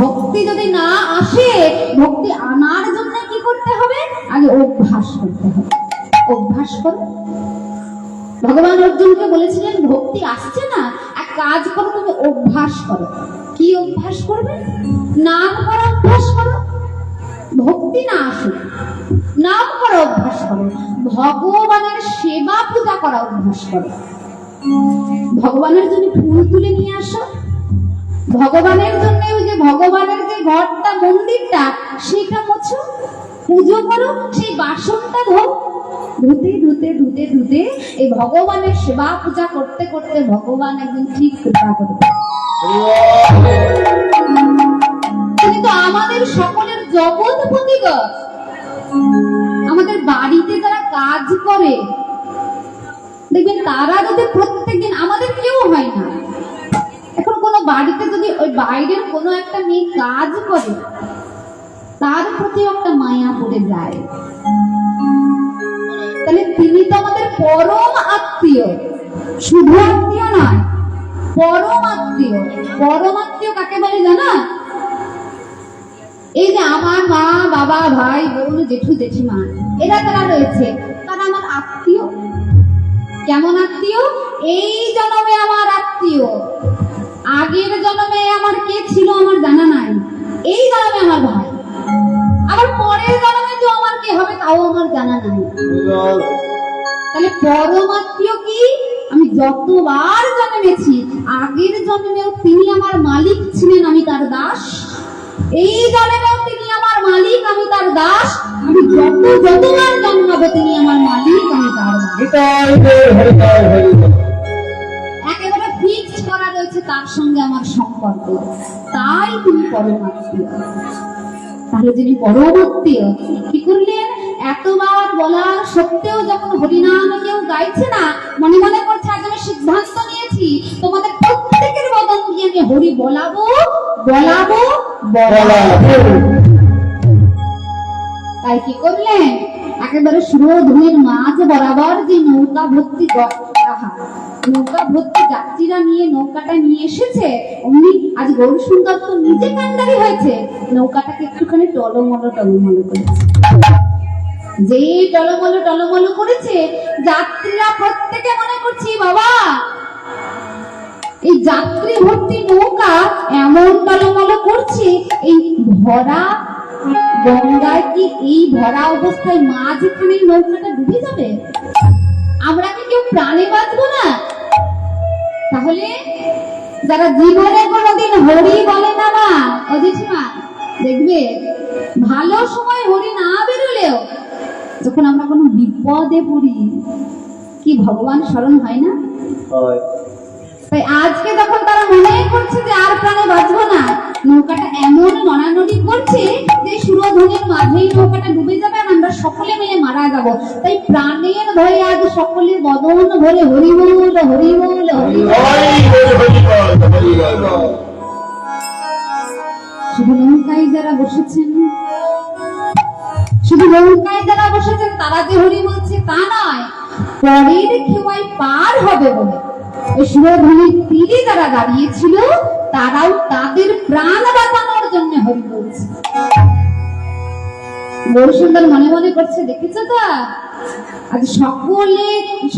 ভক্তি যদি না আসে, ভক্তি আনার জন্য কি করতে হবে? আগে অভ্যাস করতে হবে। অভ্যাস করো। ভগবান অর্জুনকে বলেছিলেন, ভক্তি আসছে না, এক কাজ করো, তুমি অভ্যাস করো। কি অভ্যাস করবে? নাম করা অভ্যাস করো। ভক্তি না আসুক নাম করা অভ্যাস করো। ভগবানের সেবা পূজা করা অভ্যাস করো। ভগবানের জন্য ফুল তুলে নিয়ে আসো। ভগবানের জন্য ওই যে ভগবানের যে ঘরটা, মন্দিরটা সেটা মোছো? পুজো করো, সেই বাসনটা ধো। ধুতে ধুতে ধুতে ধুতে এই ভগবানের সেবা পূজা করতে করতে ভগবান একদিন ঠিক কৃপা করবে। আমাদের সকলের জগৎপতি গো আমাদের বাড়িতে যারা কাজ করে, দেখবেন তারা যদি প্রত্যেকদিন আমাদের কেউ হয় না বাড়িতে যদি ওই বাইরের কোনো একটা মেয়ে কাজ করে, তার প্রতি একটা মায়া পড়ে যায়। তাহলে তিনি তো আমাদের পরম আত্মীয়। শুধু আত্মীয় নয়, পরম আত্মীয়। পরম আত্মীয় কাকে বলে জানা? এই যে আমার মা, বাবা, ভাই, বোন, জেঠু, জেঠিমা, এরা যারা রয়েছে, তারা আমার আত্মীয়। কেমন আত্মীয়? এই জন্মে আমার আত্মীয়। আগের জন্মে আমার কে ছিল আমার জানা নাই। এই জন্মে আমার ভাই। আবার পরের জন্মে তো আমার কে হবে তাও আমার জানা নাই। তাহলে পরমাত্মীয় কি? আমি যতবার জন্মেছি আগের জন্মেও তিনি আমার মালিক ছিলেন আমি তার দাস। এই জন্মেও তিনি আমার মালিক আমি তার দাস। আমি যত যতবার জন্মাবো তিনি আমার মালিক আমি তার দাস। তার সঙ্গে আমার সম্পর্ক। তাই তিনি পরমাত্মীয় তাহলে যিনি পরমাত্মীয় কি করলেন? এতবার বলার সত্ত্বেও যখন হরিনাম কেউ গাইছে না মনে মনে করছে আজ আমি সিদ্ধান্ত নিয়েছি। তোমাদের প্রত্যেকের বদন দিয়ে আমি হরি বলাবো বলাবো বলাবো। তাই কি করলেন? একেবারে সুরধুনির মাঝ বরাবর যে নৌকা ভর্তি গ- আহা, নৌকা ভর্তি যাত্রীরা নিয়ে নৌকাটা নিয়ে এসেছে, অমনি আজ গৌর সুন্দর তো নিজে কান্ডারি হয়েছে। নৌকাটাকে একটুখানি টলমলো টলমলো করেছে। যে টলমলো টলমলো করেছে, যাত্রীরা প্রত্যেকে মনে করছে, বাবা, এই যাত্রী ভর্তি নৌকা এমন টলমলো করছে, এই ভরা গঙ্গায় কি এই ভরা অবস্থায় মাঝখানে নৌকাটা ডুবে যাবে? আমরা কি কেউ প্রাণে বাঁচবো না? তাহলে যারা জীবনে কোনোদিন হরি বলে না মা অজিঠিমা দেখবে ভালো সময় হরি না বেরোলেও যখন আমরা কোনো বিপদে পড়ি কি ভগবান স্মরণ হয় না? তাই আজকে যখন তারা মনে করছে যে আর প্রাণে বাঁচবো না নৌকাটা এমন নড়ানড়ি করছে যে সুরধ্বনির মাঝেই নৌকাটা ডুবে যাবে আর আমরা সকলে মিলে মারা যাব। তাই প্রাণের ভয়ে আজ সকলে বদন ভরে হরি বল হরি বল শুধু যারা বসেছেন, শুধু যারা বসেছেন, তারা যে হরি বলছে তা নয়, পরের পার হবে বলে। ওই সুরধ্বনির তীরে যারা দাঁড়িয়েছিল, তারাও তাদের প্রাণ বাঁচানোর জন্য হরি বলছে। মনে মনে করছে, দেখেছ তো? আজ সকলে,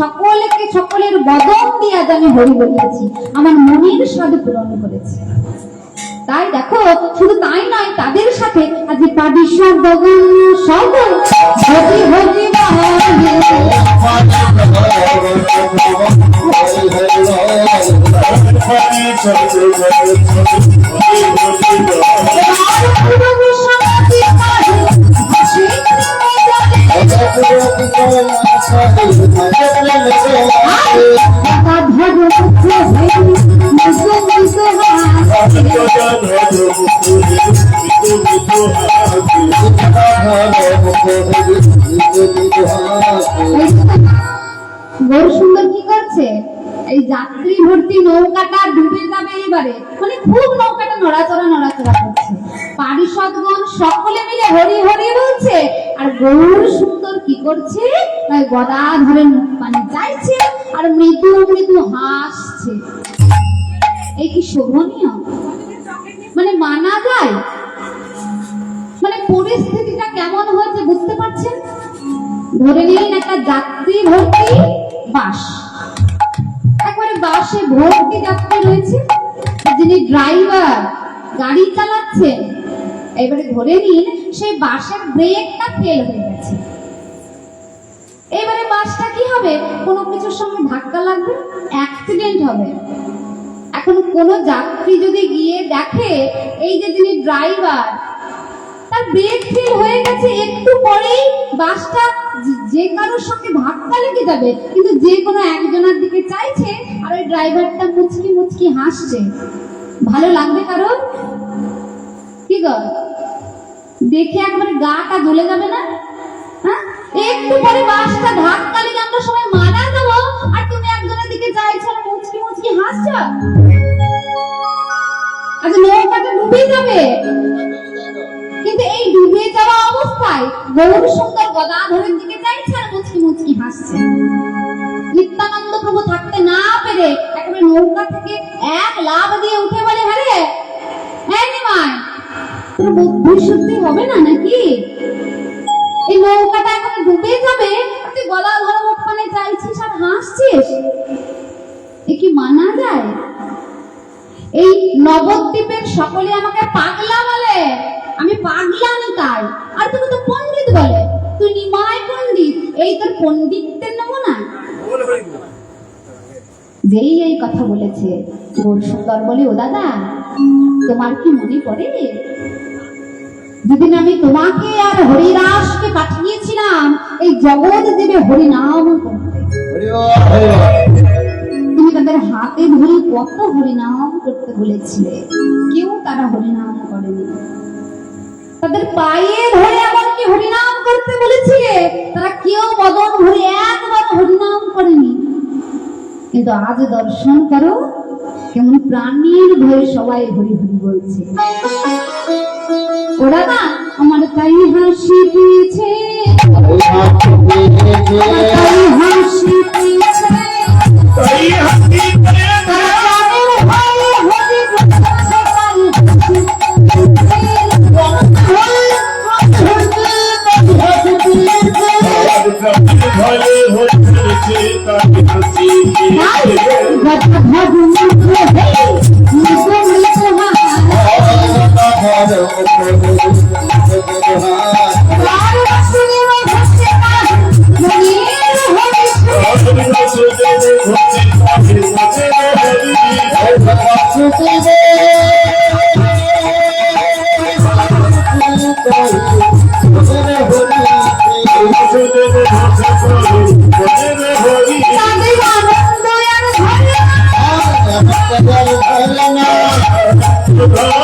সকলকে, সকলের বদন দিয়ে আজ আমি হরি বলিয়েছি। আমার মনের সাথে পূরণ করেছে। তাই দেখো, শুধু তাই নয়, তাদের সাথে আজ পাবি সব গগন সব হরি হরি ভর্তি নৌকাটা ডুবে যাবে এবারে। মানে খুব নৌকাটা নড়াচড়া নড়াচড়া করছে। পারিষদগণ সকলে মিলে হরি হরি বলছে, আর গৌর সুন্দর কি করছে? গদা ধরে মুখ পানি চাইছে আর মৃদু মৃদু হাসছে। এই কি শোভনীয়? মানে মানা যায়? মানে পরিস্থিতিটা কেমন হয়েছে বুঝতে পারছেন? ধরে নিন একটা যাত্রী ভর্তি বাস। বাসে ভর্তি যাত্রী রয়েছে। যিনি ড্রাইভার গাড়ি চালাচ্ছেন এবারে ধরে নিন, সেই বাসের ব্রেকটা ফেল হয়ে গেছে। এবারে বাসটা কি হবে? কোনো কিছুর সঙ্গে ধাক্কা লাগবে অ্যাক্সিডেন্ট হবে। এখন কোন যাত্রী যদি গিয়ে দেখে, এই যে যিনি ড্রাইভার তার ব্রেক ফেল হয়ে গেছে, একটু পরেই বাসটা যে- কারোর সঙ্গে ধাক্কা লেগে যাবে, কিন্তু যে কোনো একজনের দিকে চাইছে আর ওই ড্রাইভারটা মুচকি মুচকি হাসছে। ভালো লাগবে কারোর? কি গো? দেখে একবারে গাটা জ্বলে যাবে না? হ্যাঁ? একটু পরে বাসটা ধাক্কা লেগে আমরা সবাই মারা দেবো, আর তুমি একজনের দিকে চাইছো মুচকি মুচকি হাসছো? গৌর সুন্দর গদাধরের দিকে চাইছে আর মুচকি মুচকি হাসছে। নিত্যানন্দ প্রভু থাকতে না পেরে একেবারে নৌকা থেকে এক লাভ দিয়ে উঠে বলে হ্যাঁ হ্যাঁ নিমাই তোর বুদ্ধি শুদ্ধি হবে না নাকি? এই নৌকাটা এখন ডুবে যাবে, তুই গদাধর মুখখানে চাইছিস আর হাসছিস? এ কি মানা যায়? এই নবদ্বীপের সকলে আমাকে পাগলা বলে। আমি পাগলা আমি তাই? আর তুমি তো পণ্ডিত বলে। তুই নিমায় পণ্ডিত, এই তোর পণ্ডিতদের নমুনা? যেই এই কথা বলেছে গোর সুন্দর বলে, ও দাদা, তোমার কি মনে পড়ে? যেদিন আমি তোমাকে আর হরিদাসকে পাঠিয়েছিলাম, এই জগৎ দেবে হরিনাম তুমি তাদের হাতে ধরে কত হরিনাম করতে বলেছিলে? কেউ তারা হরিনাম করেনি। তাদের পায়ে ধরে এমনকি হরিনাম করতে বলেছিলে তারা কেউ বদন ভরে একবার হরিনাম করেনি। কিন্তু আজ দর্শন করো, কেমন প্রাণীর ভয়ে সবাই হরি হরি বলছে। ওরা না আমার তাই হাসি দিয়েছে। তাই হাসি